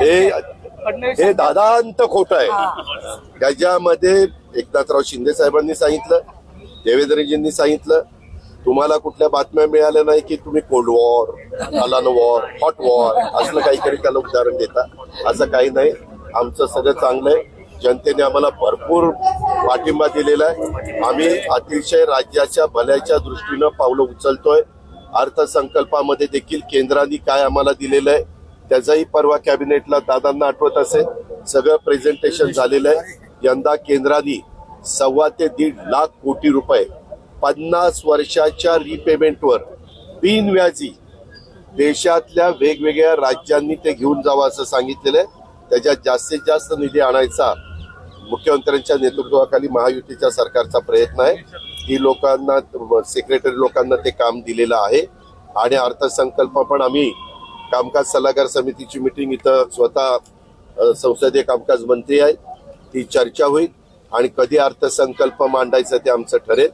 हे हे दादांत खोट आहे. त्याच्यामध्ये एकनाथराव शिंदे साहेबांनी सांगितलं देवेंद्रजींनी सांगितलं तुम्हाला कुठल्या बातम्या मिळाल्या नाही की तुम्ही कोल्ड वॉर अलान वॉर हॉट वॉर असलं काहीतरी त्याला उदाहरण देता. असं काही नाही. आमचं सगळं चांगलं आहे. जनतेने आम्हाला भरपूर पाठिंबा दिलेला आहे. आम्ही अतिशय राज्याच्या भल्याच्या दृष्टीनं पावलं उचलतोय. अर्थसंकल्पामध्ये देखील केंद्राने काय आम्हाला दिलेलं आहे त्याचाही परवा कॅबिनेटला दादांना आठवत असेल सगळं प्रेझेंटेशन झालेलं आहे. यंदा केंद्राने सव्वा ते दीड लाख कोटी रुपये पन्नास वर्षाच्या रिपेमेंटवर बिनव्याजी देशातल्या वेगवेगळ्या राज्यांनी ते घेऊन जावं असं सांगितलेलं आहे. त्याच्यात जास्तीत जास्त निधी आणायचा मुख्यमंत्र्यांच्या नेतृत्वाखाली महायुतीच्या सरकारचा प्रयत्न आहे. ही लोकांना सेक्रेटरी लोकांना ते काम दिलेलं आहे. आणि अर्थसंकल्प पण आम्ही कामकाज सल्लागार समितीची मिटिंग इथं स्वतः संसदीय कामकाज मंत्री आहेत ती चर्चा होईल आणि कधी अर्थसंकल्प मांडायचं ते आमचं ठरेल.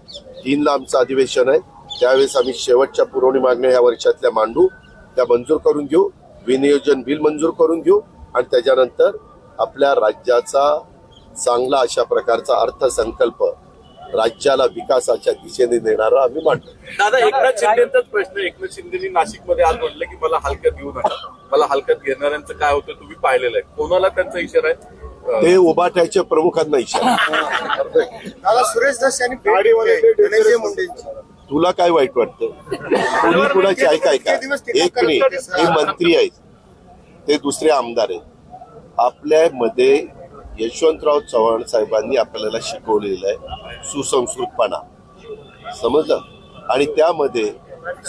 तीनला आमचं अधिवेशन आहे. त्यावेळेस आम्ही शेवटच्या पुरवणी मागण्या या वर्षातल्या मांडू. त्या मंजूर करून घेऊ. विनियोजन बिल मंजूर करून घेऊ. आणि त्याच्यानंतर आपल्या राज्याचा चांगला अशा प्रकारचा अर्थसंकल्प राज्याला विकासाच्या दिशेने नेणारा आम्ही मांडतो. दादा एकनाथ शिंदेचाच प्रश्न एकनाथ शिंदेनी नाशिकमध्ये आज म्हटलं की मला हलक्यात घेऊ नका. मला हलक्यात घेणाऱ्यांचं काय होतं तुम्ही पाहिलेलं आहे. कोणाला त्यांचा इशारा आहे? ते उभाट्याच्या प्रमुखांना इशारा दादा सुरेश दस यांनी भेट दिली धनंजय मुंडेंची. तुला काय वाईट वाटतं? तुम्ही कुणाची ऐका ऐका. एक मिनिट. हे मंत्री आहेत. ते दुसरे आमदार आहेत. आपल्या मध्ये यशवंतराव चव्हाण साहेबांनी आपल्याला शिकवलेलं आहे सुसंस्कृतपणा. समजलं? आणि त्यामध्ये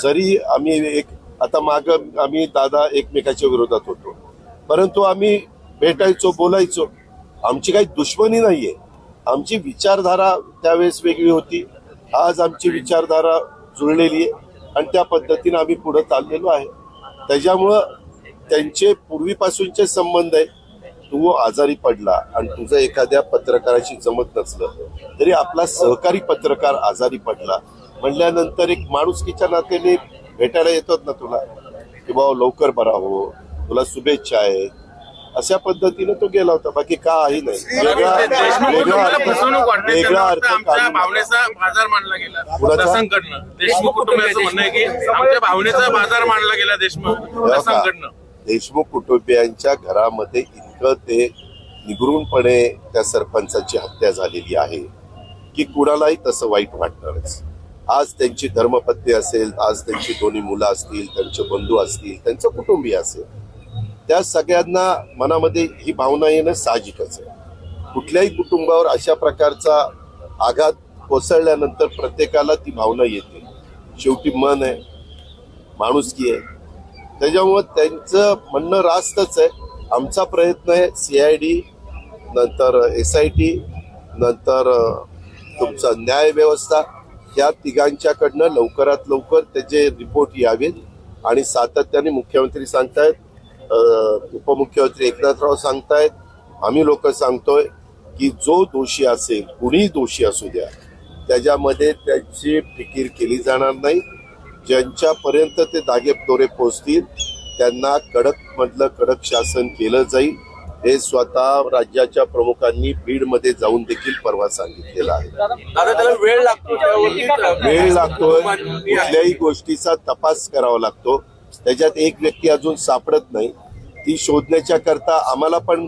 जरी आम्ही एक आता माग आम्ही दादा एकमेकाच्या विरोधात होतो. परंतु आम्ही भेटायचो बोलायचो. आमची काही दुश्मनी नाहीये. आमची विचारधारा त्यावेळेस वेगळी होती. आज आमची विचारधारा जुळलेली आहे आणि त्या पद्धतीने आम्ही पुढे चाललेलो आहे. त्याच्यामुळं त्यांचे पूर्वीपासूनचे संबंध आहे. तू आजारी पडला आणि तुझं एखाद्या पत्रकाराशी जमत नसलं तरी आपला सहकारी पत्रकार आजारी पडला म्हणल्यानंतर एक माणुसकीच्या नात्याने भेटायला येतात ना तुला? की बाबा लवकर बरा हो तुला शुभेच्छा आहे अशा पद्धतीने तो गेला होता बाकी काही नाही. वेगळा वेगळा अर्थ वेगळा. भावनेचा बाजार मांडला गेला. कुणाचा? दसांकडनं देशमुख कुटुंबियाचं म्हणणं आहे की आमच्या भावनेचा बाजार मांडला गेला देशमुख? दसांकडनं देशमुख कुटुंबियांच्या घरामध्ये कळते ते निगरूनपणे त्या सरपंचाची हत्या झालेली आहे की कुणालाही तसं वाईट वाटणारच. आज त्यांची धर्मपत्नी असेल आज त्यांची दोन्ही मुलं असतील त्यांचे बंधू असतील त्यांचं कुटुंबीय असेल त्या सगळ्यांना मनामध्ये ही भावना येणं साहजिकच आहे. कुठल्याही कुटुंबावर अशा प्रकारचा आघात कोसळल्यानंतर प्रत्येकाला ती भावना येते. शेवटी मन आहे माणुसकी आहे. त्याच्यामुळं त्यांचं म्हणणं रास्तच आहे आमचा प्रयत्न आहे सी आय डी नंतर एस आय टी नंतर तुमचा न्याय व्यवस्था या तिघांच्याकडनं लवकरात लवकर त्याचे रिपोर्ट यावेत आणि सातत्याने मुख्यमंत्री सांगतायत उपमुख्यमंत्री एकनाथराव सांगतायत आम्ही लोक सांगतोय की जो दोषी असेल कुणीही दोषी असू द्या त्याच्यामध्ये त्याची फिकीर केली जाणार नाही. ज्यांच्यापर्यंत ते दागे दोरे पोचतील त्यांना कडक मधलं कडक शासन केलं जाईल. हे स्वतः राज्याच्या प्रमुखांनी बीडमध्ये जाऊन देखील परवा सांगितलेलं आहे. वेळ लागतो वेळ लागतोय. कुठल्याही गोष्टीचा तपास करावा लागतो. त्याच्यात एक व्यक्ती अजून सापडत नाही. ती शोधण्याच्या करता आम्हाला पण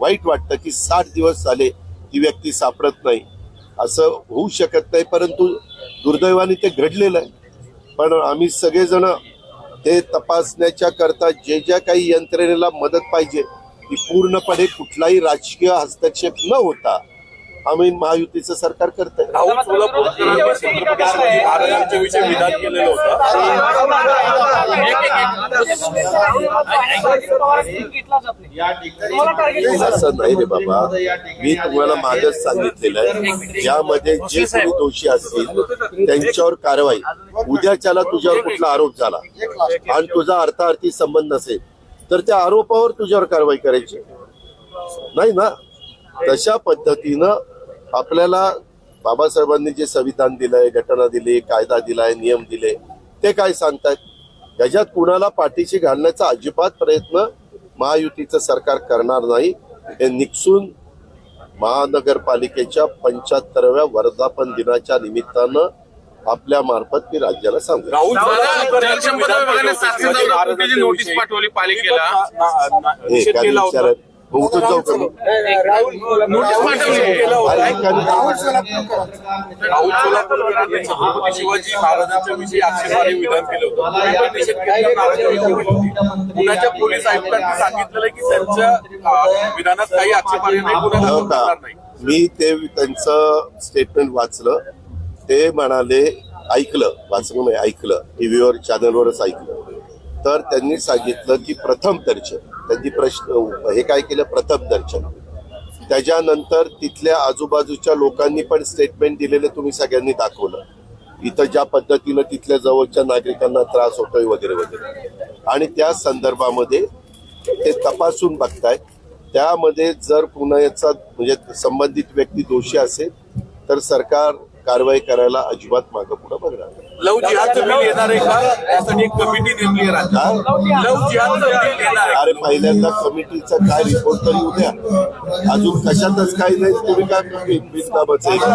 वाईट वाटतं की साठ दिवस झाले ती व्यक्ती सापडत नाही. असं होऊ शकत नाही परंतु दुर्दैवाने ते घडलेलं आहे. पण आम्ही सगळेजण ते तपासण्याच्या करता जे ज्या काही यंत्रणेला मदत पाहिजे ती पूर्णपणे कुठलाही राजकीय हस्तक्षेप न होता आम्ही महायुतीचं सरकार करत असं नाही रे बाबा मी तुम्हाला मागच सांगितलेलं आहे यामध्ये जे कोणी दोषी असतील त्यांच्यावर कारवाई उद्याच्याला तुझ्यावर कुठला आरोप झाला आणि तुझा अर्थार्थी संबंध नसेल तर त्या आरोपावर तुझ्यावर कारवाई करायची नाही ना तशा पद्धतीनं आपल्याला बाबासाहेबांनी जे संविधान दिलंय घटना दिली कायदा दिलाय नियम दिले ते काय सांगतायत? त्याच्यात कुणाला पाठीशी घालण्याचा अजिबात प्रयत्न महायुतीचं सरकार करणार नाही. हे निकसून महानगरपालिकेच्या पंच्याहत्तराव्या वर्धापन दिनाच्या निमित्तानं आपल्या मार्फत मी राज्याला सांगतो राहुल नोटीस पाठवली पालिकेला. हे उठून जाऊ का मी? नोटीस पाठवली. केला होता. अरे ऐका ना. राहुल सोलापूरकरांनी छत्रपती शिवाजी महाराजांच्या विषयी आक्षेपार्ह विधान केलं होतं. निषेध नाराजी. पुण्याच्या पोलीस आयुक्तांनी सांगितलेलं की त्यांच्या अं, विधानात काही आक्षेपार्ह नाही. गुन्हा हो दाखल का करणार नाही. मी ते त्यांचं स्टेटमेंट वाचलं. ते म्हणाले ऐकलं. वाचलं नाही ऐकलं. टीव्हीवर चॅनलवरच ऐकलं. तर त्यांनी सांगितलं की प्रथम दर्शन त्यांनी प्रश्न हे काय केलं? प्रथम दर्शन. त्याच्यानंतर तिथल्या आजूबाजूच्या लोकांनी पण स्टेटमेंट दिलेले तुम्ही सगळ्यांनी दाखवलं. इथं ज्या पद्धतीनं तिथल्या जवळच्या नागरिकांना त्रास होतोय वगैरे वगैरे. आणि त्या संदर्भामध्ये ते तपासून बघतायत त्यामध्ये जर पुण्याचा म्हणजे संबंधित व्यक्ती दोषी असेल तर सरकार कारवाई करायला अजिबात मागं पुढं बघणार नाही. लव जिहादचं बिल येणार आहे का? त्यासाठी एक कमिटी नेमली आहे राज्यात लव जिहादचं बिल येणार आहे. अरे पहिल्यांदा कमिटीचा काय रिपोर्ट तरी उद्या. अजून कशातच काही नाही. तुम्ही काय बिनकामाचं आहे. का?